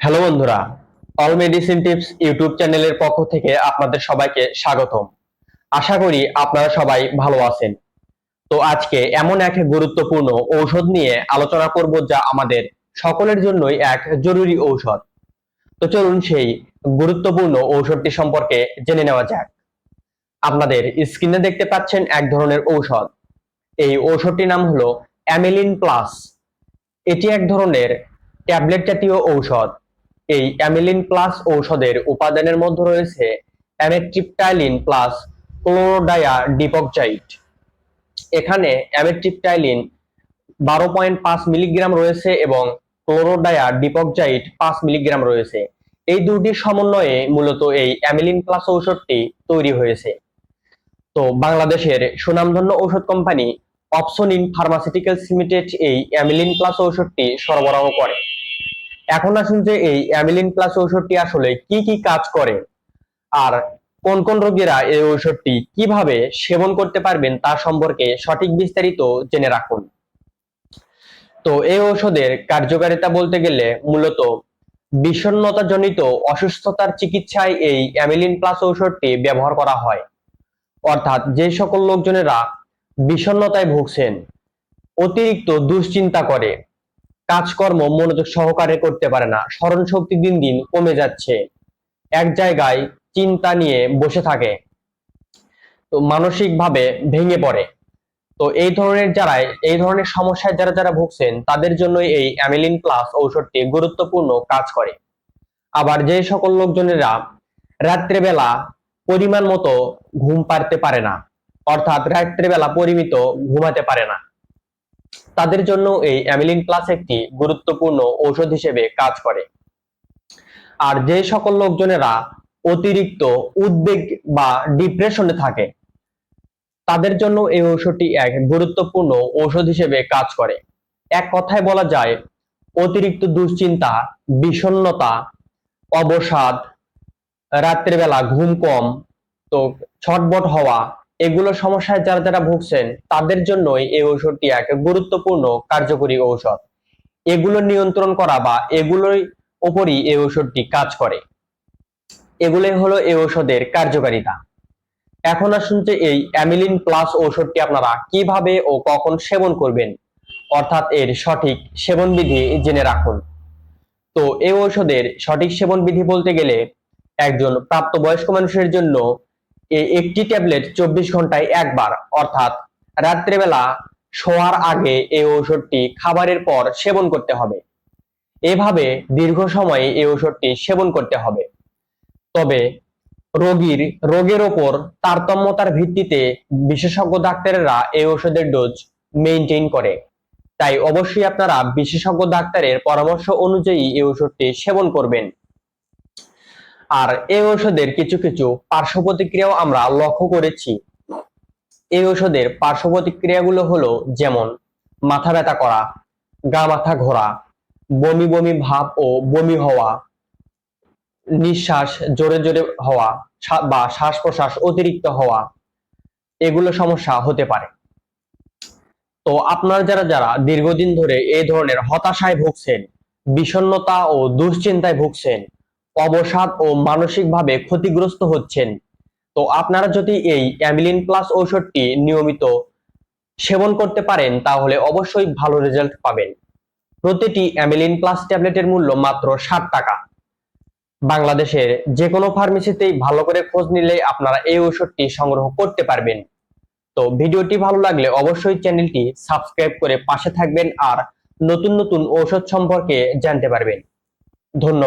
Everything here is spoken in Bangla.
হ্যালো বন্ধুরা অল মেডিসিন টিপস ইউটিউব চ্যানেলের পক্ষ থেকে আপনাদের সবাইকে স্বাগতম। আশা করি আপনারা সবাই ভালো আছেন। তো আজকে এমন এক গুরুত্বপূর্ণ ঔষধ নিয়ে আলোচনা করব যা আমাদের সকলের জন্যই এক জরুরি ঔষধ। তো চলুন সেই গুরুত্বপূর্ণ ঔষধটি সম্পর্কে জেনে নেওয়া যাক। আপনাদের স্ক্রিনে দেখতে পাচ্ছেন এক ধরনের ঔষধ। এই ঔষধটির নাম হলো অ্যামেলিন প্লাস এটি এক ধরনের ট্যাবলেট জাতীয় ঔষধ। এই অ্যামিলিন প্লাস ঔষধের উপাদানের মধ্যে রয়েছে অ্যামেট্রিপটাইলিন প্লাস ক্লোরোডায়া ডিপকজাইট এখানে অ্যামেট্রিপটাইলিন বারো পয়েন্ট পাঁচ মিলিগ্রাম রয়েছে এবং ক্লোরোডায়া ডিপকজাইট পাঁচ মিলিগ্রাম রয়েছে। এই দুটির সমন্বয়ে মূলত এই অ্যামিলিন প্লাস ঔষধটি তৈরি হয়েছে। তো বাংলাদেশের সুনামধন্য ঔষধ কোম্পানি অপসনিন ফার্মাসিউটিক্যালস লিমিটেড এই অ্যামিলিন প্লাস ঔষধটি সরবরাহ করে। এখন আসুন যে এই অ্যামিলিন প্লাস ঔষধটি আসলে কি কি কাজ করে আর কোন কোন রোগীরা এই ঔষধটি কীভাবে সেবন করতে পারবেন তা সম্পর্কে সঠিক বিস্তারিত জেনে রাখুন। তো এই ঔষধের কার্যকারিতা বলতে গেলে মূলত বিষণ্ণতাজনিত অসুস্থতার চিকিৎসায় এই অ্যামিলিন প্লাস ঔষধটি ব্যবহার করা হয়। অর্থাৎ যে সকল লোকজনেরা বিষণ্ণতায় ভুগছেন, অতিরিক্ত দুশ্চিন্তা করে কাজকর্ম মনোযোগ সহকারে করতে পারে না। স্মরণ শক্তি দিন দিন কমে যাচ্ছে। এক জায়গায় চিন্তা নিয়ে বসে থাকে। তো মানসিক ভাবে ভেঙে পড়ে। তো এই ধরনের যারা এই ধরনের সমস্যায় যারা যারা ভুগছেন, তাদের জন্য এই অ্যামিলিন প্লাস ঔষধটি গুরুত্বপূর্ণ কাজ করে। আবার যে সকল লোকজনেরা রাত্রেবেলা পরিমাণ মতো ঘুম পারতে পারে না, অর্থাৎ রাত্রেবেলা পরিমিত ঘুমাতে পারে না তাদের জন্য এই অ্যামিলিন প্লাস একটি গুরুত্বপূর্ণ ঔষধ হিসেবে কাজ করে। আর যে সকল লোকজনেরা অতিরিক্ত উদ্বেগ বা ডিপ্রেশনে থাকে, তাদের জন্য এই ঔষধটি এক গুরুত্বপূর্ণ ঔষধ হিসেবে কাজ করে। এক কথায় বলা যায়, অতিরিক্ত দুশ্চিন্তা, বিষণ্ণতা, অবসাদ, রাত্রিবেলা ঘুম কম, তো ছটবট হওয়া এগুলো সমস্যায় যারা যারা ভুগছেন, তাদের জন্যই এই ঔষধটি এক গুরুত্বপূর্ণ কার্যকরী ঔষধ। এগুলো নিয়ন্ত্রণ করা বা এগুলোর উপরই এই ঔষধটি কাজ করে। এগুলোই হলো এই ঔষধের কার্যকারিতা। এখন আসুন যে এই অ্যামিলিন প্লাস ঔষধটি আপনারা কীভাবে ও কখন সেবন করবেন, অর্থাৎ এর সঠিক সেবন বিধি জেনে রাখুন। তো এই ঔষধের সঠিক সেবন বিধি বলতে গেলে একজন প্রাপ্তবয়স্ক মানুষের জন্য একটি ট্যাবলেট চব্বিশ ঘন্টায় একবার, অর্থাৎ রাত্রেবেলা শোয়ার আগে এই ঔষধটি খাবারের পর সেবন করতে হবে। এভাবে দীর্ঘ সময় এই ঔষধটি সেবন করতে হবে। তবে রোগীর, রোগের ওপর তারতম্যতার ভিত্তিতে বিশেষজ্ঞ ডাক্তারেরা এই ওষুধের ডোজ মেইনটেইন করে। তাই অবশ্যই আপনারা বিশেষজ্ঞ ডাক্তারের পরামর্শ অনুযায়ী এই ওষুধটি সেবন করবেন। আর এই ঔষধের কিছু কিছু পার্শ্ব প্রতিক্রিয়াও আমরা লক্ষ্য করেছি। এই ঔষধের পার্শ্ব প্রতিক্রিয়াগুলো হলো যেমন, মাথা ব্যথা করা, গা মাথা ঘোরা, বমি বমি ভাব ও বমি হওয়া, নিঃশ্বাস জোরে জোরে হওয়া বা শ্বাস প্রশ্বাস অতিরিক্ত হওয়া, এগুলো সমস্যা হতে পারে। তো আপনারা যারা যারা দীর্ঘদিন ধরে এই ধরনের হতাশায় ভুগছেন, বিষণ্ণতা ও দুশ্চিন্তায় ভুগছেন অবসাদ ও মানসিকভাবে ক্ষতিগ্রস্ত হচ্ছেন। তো আপনারা যদি এই অ্যামিলিন প্লাস ঔষধটি নিয়মিত সেবন করতে পারেন, তাহলে অবশ্যই ভালো রেজাল্ট পাবেন। প্রতিটি অ্যামিলিন প্লাস ট্যাবলেটের মূল্য মাত্র ষাট টাকা। বাংলাদেশের যে কোনো ফার্মেসিতেই ভালো করে খোঁজ নিলে আপনারা এই ঔষধটি সংগ্রহ করতে পারবেন। তো ভিডিওটি ভালো লাগলে অবশ্যই চ্যানেলটি সাবস্ক্রাইব করে পাশে থাকবেন আর নতুন নতুন ঔষধ সম্পর্কে জানতে পারবেন। ধন্যবাদ।